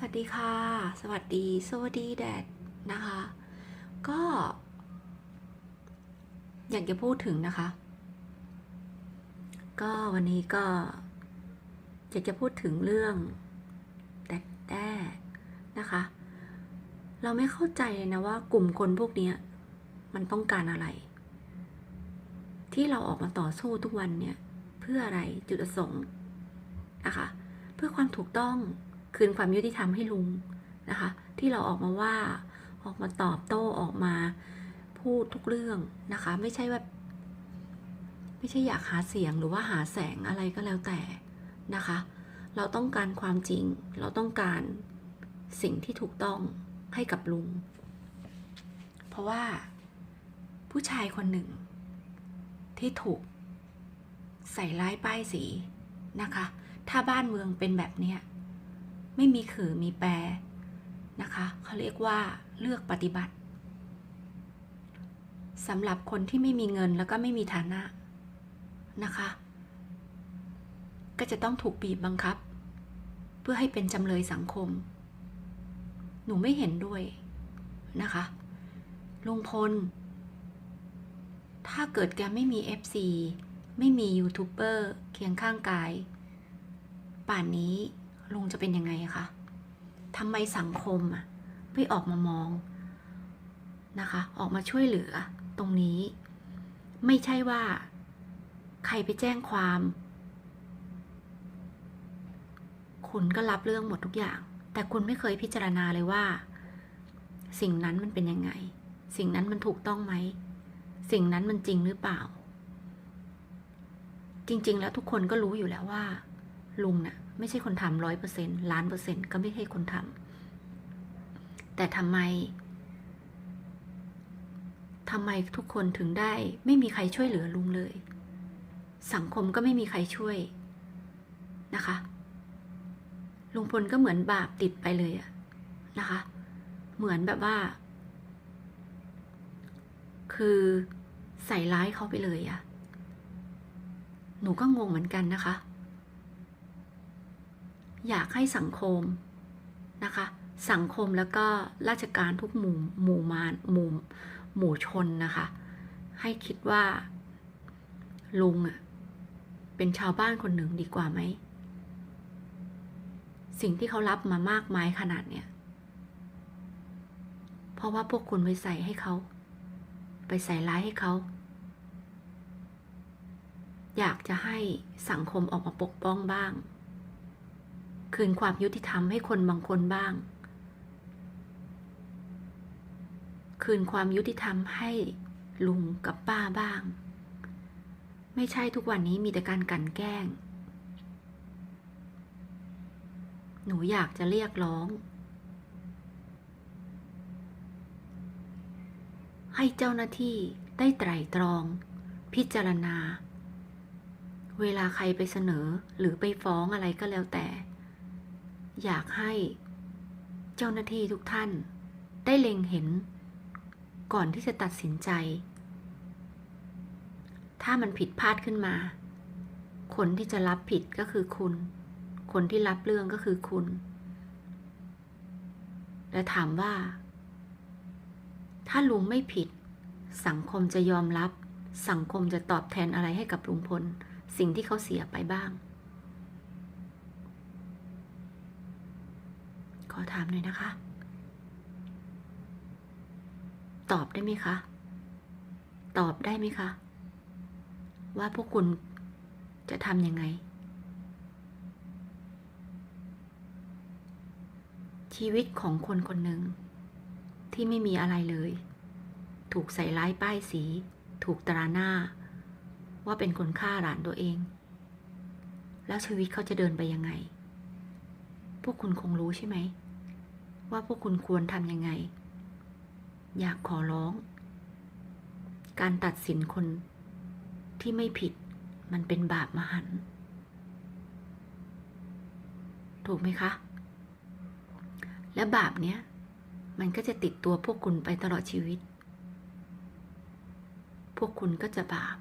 สวัสดีค่ะ สวัสดีสวัสดีแดดนะคะ ก็ อยากจะพูดถึงนะคะ ก็วันนี้ก็ อยากจะพูดถึงเรื่องแดดแด้นะคะ เราไม่เข้าใจเลยนะว่ากลุ่มคนพวกนี้มันต้องการอะไร ที่เราออกมาต่อสู้ทุกวันเนี่ย เพื่ออะไรจุดประสงค์นะคะ เพื่อความถูกต้อง คืนความยุติธรรมให้ลุงนะคะ ที่เราออกมาว่าออกมาตอบโต้ออกมาพูดทุกเรื่องนะคะ ไม่ใช่ว่าไม่ใช่อยากหาเสียงหรือว่าหาแสงอะไรก็แล้วแต่นะคะ เราต้องการความจริง เราต้องการสิ่งที่ถูกต้องให้กับลุง เพราะว่าผู้ชายคนหนึ่ง ที่ถูกใส่ร้ายป้ายสีนะคะ ถ้าบ้านเมืองเป็นแบบเนี้ย ไม่มีขือมีแปรนะคะเขาเรียกว่าเลือกปฏิบัติสำหรับคนที่ไม่มีเงินแล้วก็ไม่มีฐานะนะคะ ก็จะต้องถูกบีบบังคับ เพื่อให้เป็นจำเลยสังคม หนูไม่เห็นด้วยนะคะลุงพล ถ้าเกิดแกไม่มี FC ไม่มียูทูบเบอร์เคียงข้างกาย ป่านนี้ ลุงจะเป็นยังไงคะทำไมสังคมอะไม่ออกมามองนะคะ ออกมาช่วยเหลือตรงนี้ ไม่ใช่ว่า ใครไปแจ้งความ คุณก็รับเรื่องหมดทุกอย่าง แต่คุณไม่เคยพิจารณาเลยว่า สิ่งนั้นมันเป็นยังไง สิ่งนั้นมันถูกต้องไหม สิ่งนั้นมันจริงหรือเปล่า จริง ๆ แล้วทุกคนก็รู้อยู่แล้วว่า ลุงน่ะ ไม่ใช่คนทำร้อยเปอร์เซ็นต์ล้านเปอร์เซ็นต์ก็ไม่ใช่คนทำแต่ทำไมทำไมทุกคนถึงได้ไม่มีใครช่วยเหลือลุงเลย สังคมก็ไม่มีใครช่วยนะคะ ลุงพลก็เหมือนบาปติดไปเลยอะนะคะ เหมือนแบบว่า คือใส่ร้ายเขาไปเลยอะหนูก็งงเหมือนกันนะคะ อยากให้สังคมนะคะ สังคมแล้วก็ราชการทุกหมู่หมู่มานหมู่หมู่ชนนะคะ ให้คิดว่าลุงอะเป็นชาวบ้านคนหนึ่งดีกว่าไหม สิ่งที่เขารับมามากมายขนาดเนี้ยเพราะว่าพวกคุณไปใส่ให้เขา ไปใส่ร้ายให้เขา อยากจะให้สังคมออกมาปกป้องบ้าง คืนความยุติธรรมให้คนบางคนบ้าง คืนความยุติธรรมให้ลุงกับป้าบ้าง ไม่ใช่ทุกวันนี้มีแต่การกันแกล้ง หนูอยากจะเรียกร้อง ให้เจ้าหน้าที่ได้ไตร่ตรอง พิจารณา เวลาใครไปเสนอหรือไปฟ้องอะไรก็แล้วแต่ อยากให้เจ้าหน้าที่ทุกท่านได้เล็งเห็น ก่อนที่จะตัดสินใจ ถ้ามันผิดพลาดขึ้นมา คนที่จะรับผิดก็คือคุณ คนที่รับเรื่องก็คือคุณ และถามว่า ถ้าลุงไม่ผิด สังคมจะยอมรับ สังคมจะตอบแทนอะไรให้กับลุงพล สิ่งที่เขาเสียไปบ้าง ข อถามหน่อยนะคะ ตอบได้ไหมคะ ตอบได้ไหมคะ ว่าพวกคุณจะทำยังไง ชีวิตของคนคนหนึ่ง ที่ไม่มีอะไรเลย ถูกใส่ร้ายป้ายสี ถูกตราหน้า ว่าเป็นคนฆ่าหลานตัวเอง แล้วชีวิตเขาจะเดินไปยังไง พวกคุณคงรู้ใช่ไหม ว่าพวกคุณควรทำยังไง อยากขอร้อง การตัดสินคนที่ไม่ผิดมันเป็นบาปมหันต์ถูกไหมคะ และบาปเนี้ย มันก็จะติดตัวพวกคุณไปตลอดชีวิต พวกคุณก็จะบาป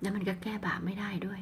แล้วมันก็แก้บาปไม่ได้ด้วย